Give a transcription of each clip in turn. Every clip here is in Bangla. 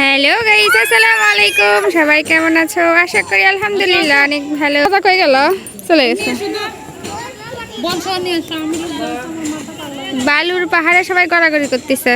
হ্যালো গাইস আসসালামু আলাইকুম। সবাই কেমন আছো? আশা করি আলহামদুলিল্লাহ অনেক ভালো। কথা কই গেল? চলে গেছে। বালুর পাহাড়ে সবাই গড়াগড়ি করতেছে।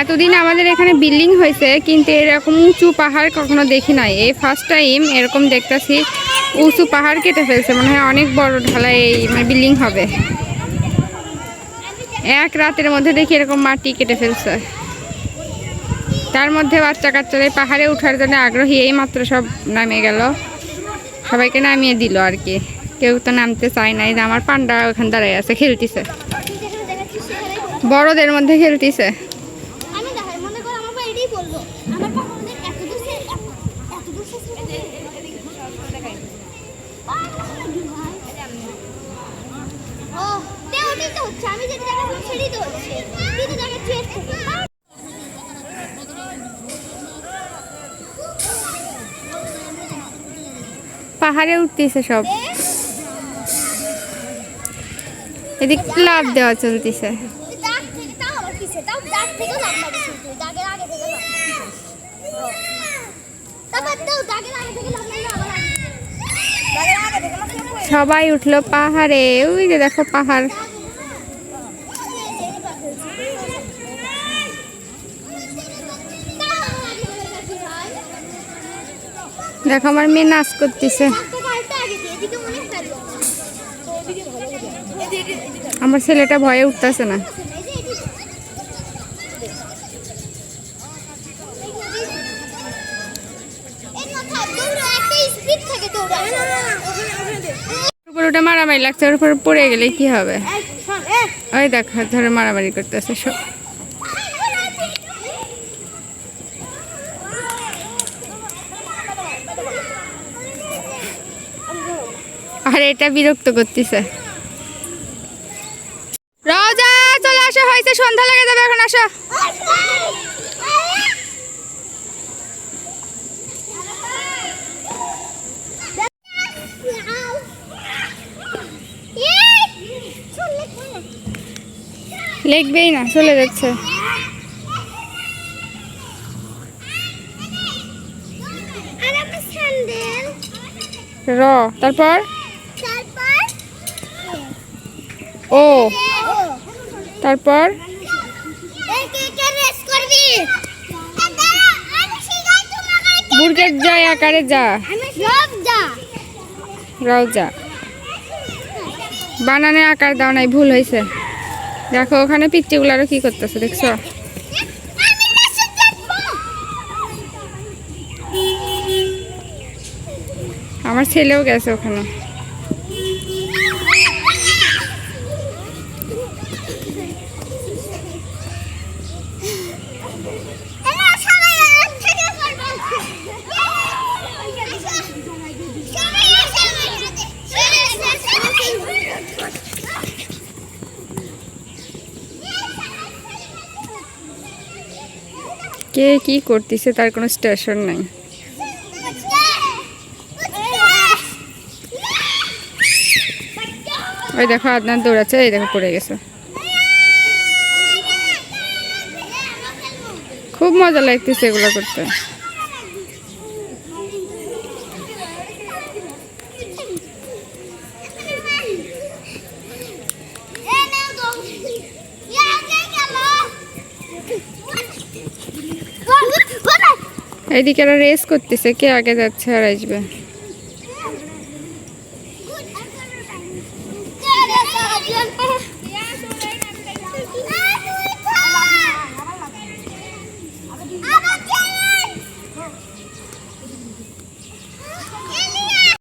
এতদিন আমাদের এখানে বিল্ডিং হয়েছে, কিন্তু এরকম উঁচু পাহাড় কখনো দেখি নাই। এই ফার্স্ট টাইম এরকম দেখতেছি, উঁচু পাহাড় কেটে ফেলছে, মনে হয় অনেক বড় ঢালাই এই মানে বিল্ডিং হবে। এক রাতের মধ্যে দেখি এরকম মাটি কেটে ফেলছে। তার মধ্যে বাচ্চা কাচ্চারা পাহাড়ে ওঠার জন্য আগ্রহী এই মাত্র সব নামে গেল। সবাইকে নামিয়ে দিল আর কি। কেউ তো নামতে চায় নাই আমার পান্ডা ওখান দাঁড়ায় আছে, খেলতেছে। বড়দের মধ্যে খেলতেছে আমি দেখাই মনে করো আমার বাবা এটাই বলল আমার বাবা আমাদের এত দূর সে এত দূর সে ও তে ওটাই তো হচ্ছে পাহাড়ে উঠতেছে সব। এদিক লাভ দেওয়া চলতেছে। দাগের আগে থেকে লাভ তারপর তাও দাগের আগে থেকে লাভ মারলে আবার আগে দাগের আগে থেকে লাভ মারলে সবাই উঠল পাহাড়ে। ওই যে দেখো পাহাড়। দেখো আমার মেয়ে নাচ করতেছে। আমার ছেলেটা ভয়ে উঠতেছে না। ওটা মারামারি লাগছে ওর উপর পড়ে গেলে কি হবে? ওই দেখো ধরে মারামারি করতেছে সব আর এটা বিরক্ত করতেছে। রওজা চলে আসো হয়েছে সন্ধ্যা লেগে যাবে এখন আসো। লিখবেই না, চলে যাচ্ছে। র, তারপর? ও, তারপর? বুর্গের জয় আকারে যা। রওজা। বানানে আকার দাও নাই, ভুল হয়েছে। দেখো ওখানে পিচ্চিগুলারও কি করতেছে দেখছ? আমার ছেলেও গেছে ওখানে। কে কি করতেছে তার কোনো স্টেশন নাই। ওই দেখো আদনার দৌড়াচ্ছে, এই দেখো পড়ে গেছে। খুব মজা লাগতেছে এগুলো করতে। এইদিকে রেস করতেছে কে আগে যাচ্ছে আর আসবে?